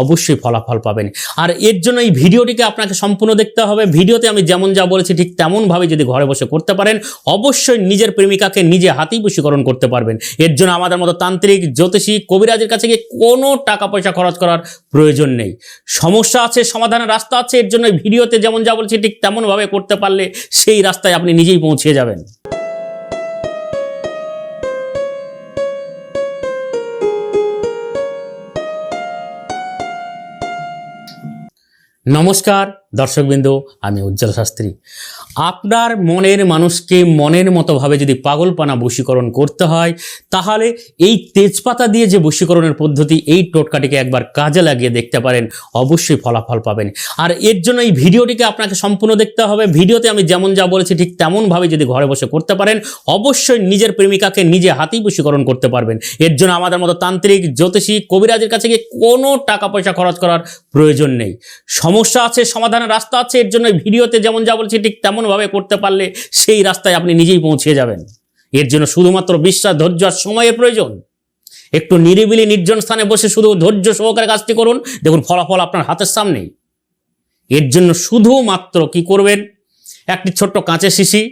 অবশ্যই ফলাফল পাবেন। আর এর জন্য এই ভিডিওটিকে আপনাকে সম্পূর্ণ দেখতে হবে। ভিডিওতে আমি যেমন যা বলেছি ঠিক তেমনভাবে যদি ঘরে বসে করতে পারেন, অবশ্যই নিজের প্রেমিকাকে নিজে হাতেই বশীকরণ করতে পারবেন। এর জন্য আমাদের মতো তান্ত্রিক, জ্যোতিষী, কবিরাজের কাছে গিয়ে কোনো টাকা পয়সা খরচ করার প্রয়োজন নেই। সমস্যা আছে, সমাধানের রাস্তা আছে, এর জন্য ভিডিওতে যেমন যা বলছি ঠিক তেমনভাবে করতে পারলে সেই রাস্তায় আপনি নিজেই পৌঁছে যাবেন। নমস্কার দর্শকবৃন্দ, আমি উজ্জ্বল শাস্ত্রী। আপনার মনের মানুষকে মনের মতোভাবে যদি পাগলপানা বশীকরণ করতে হয়, তাহলে এই তেজপাতা দিয়ে যে বশীকরণের পদ্ধতি, এই টোটকাটিকে একবার কাজে লাগিয়ে দেখতে পারেন, অবশ্যই ফলাফল পাবেন। আর এর জন্য এই ভিডিওটিকে আপনাকে সম্পূর্ণ দেখতে হবে। ভিডিওতে আমি যেমন যা বলেছি, ঠিক তেমনভাবে যদি ঘরে বসে করতে পারেন, অবশ্যই নিজের প্রেমিকাকে নিজে হাতেই বশীকরণ করতে পারবেন। এর জন্য আমাদের মতো তান্ত্রিক, জ্যোতিষী, কবিরাজের কাছে গিয়ে কোনো টাকা পয়সা খরচ করার প্রয়োজন নেই। সমস্যা আছে সমাধানের রাস্তা আছে, এর জন্য ভিডিওতে যেমন যা বলছি ঠিক তেমনভাবে করতে পারলে সেই রাস্তায় আপনি নিজেই পৌঁছে যাবেন। এর জন্য শুধুমাত্র বিশ্বাস, ধৈর্য আর সময়ের প্রয়োজন। একটু নিরিবিলি নির্জন স্থানে বসে শুধু ধৈর্য সহকারে কাজটি করুন, দেখুন ফলাফল আপনার হাতের সামনেই। এর জন্য শুধুমাত্র কি করবেন? একটি ছোট্ট কাঁচের শিশি।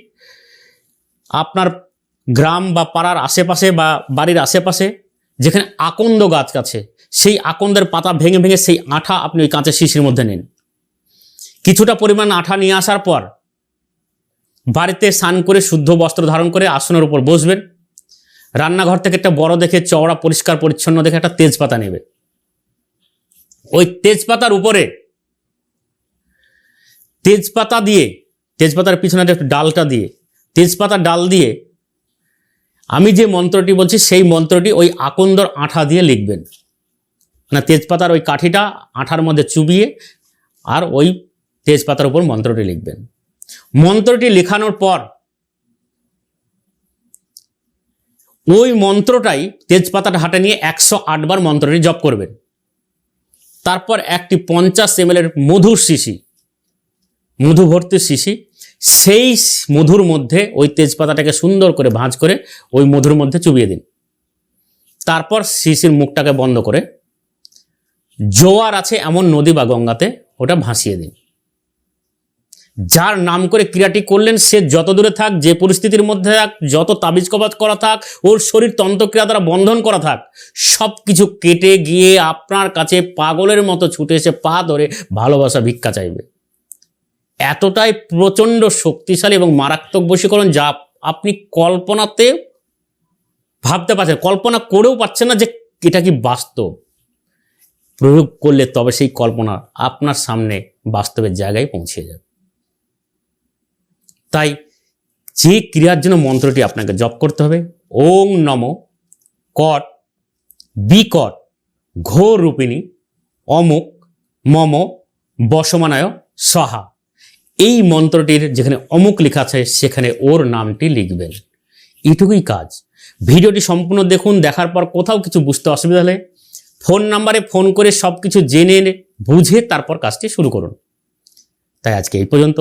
আপনার গ্রাম বা পাড়ার আশেপাশে বা বাড়ির আশেপাশে যেখানে আকন্দ গাছ আছে, সেই আকন্দের পাতা ভেঙে ভেঙে সেই আঠা আপনি ওই কাঁচের শিশির মধ্যে নিন। কিছুটা পরিমাণ আঠা নিয়ে আসার পর বাড়িতে স্নান করে শুদ্ধ বস্ত্র ধারণ করে আসনের উপর বসবেন। রান্নাঘর থেকে একটা বড় দেখে চওড়া, পরিষ্কার, পরিচ্ছন্ন দেখে একটা তেজপাতা নেবে। ওই তেজপাতার উপরে তেজপাতা দিয়ে, তেজপাতার পিছনে একটা ডালটা দিয়ে তেজপাতা ডাল দিয়ে আমি যে মন্ত্রটি বলছি, সেই মন্ত্রটি ওই আকন্দর আঠা দিয়ে লিখবেন। মানে তেজপাতার ওই কাঠিটা আঠার মধ্যে চুবিয়ে আর ওই তেজপাতার উপর মন্ত্রটি লিখবেন। মন্ত্রটি লেখানোর পর ওই মন্ত্রটাই তেজপাতাটা হাতে নিয়ে একশো আটবার মন্ত্রটি জপ করবেন। তারপর একটি পঞ্চাশ এম এর মধুর শিশি, মধু ভর্তি শিশি, সেই মধুর মধ্যে ওই তেজপাতাটাকে সুন্দর করে ভাঁজ করে ওই মধুর মধ্যে চুবিয়ে দিন। তারপর শিশির মুখটাকে বন্ধ করে, জোয়ার আছে এমন নদী বা গঙ্গাতে, ওটা ভাসিয়ে দিন। যার নাম করে ক্রিয়াটি করলেন, সে যত দূরে থাক, যে পরিস্থিতির মধ্যে থাক, যত তাবিজ কবাজ করা থাক, ওর শরীর তন্ত্রক্রিয়া দ্বারা বন্ধন করা থাক সব কিছু কেটে গিয়ে আপনার কাছে পাগলের মতো ছুটে এসে পা ধরে ভালোবাসা ভিক্ষা চাইবে। এতটাই প্রচণ্ড শক্তিশালী এবং মারাত্মক বশীকরণ যা আপনি কল্পনাতে ভাবতে পারছেন, কল্পনা করেও পাচ্ছেন না যে এটা কি বাস্তব। প্রয়োগ করলে তবে সেই কল্পনা আপনার সামনে বাস্তবের জায়গায় পৌঁছে যাবে। তাই যে ক্রিয়ার জন্য মন্ত্রটি আপনাকে জপ করতে হবে ওং নম কট বিকট ঘোর রূপিণী, অমুক, মম, বসমানায় সহা। এই মন্ত্রটির যেখানে অমুক লেখা আছে, সেখানে ওর নামটি লিখবেন। এটুকুই কাজ। ভিডিওটি সম্পূর্ণ দেখুন, দেখার পর কোথাও কিছু বুঝতে অসুবিধা হলে ফোন নাম্বারে ফোন করে সব কিছু জেনে, বুঝে তারপর কাজটি শুরু করুন। তাই আজকে এই পর্যন্ত।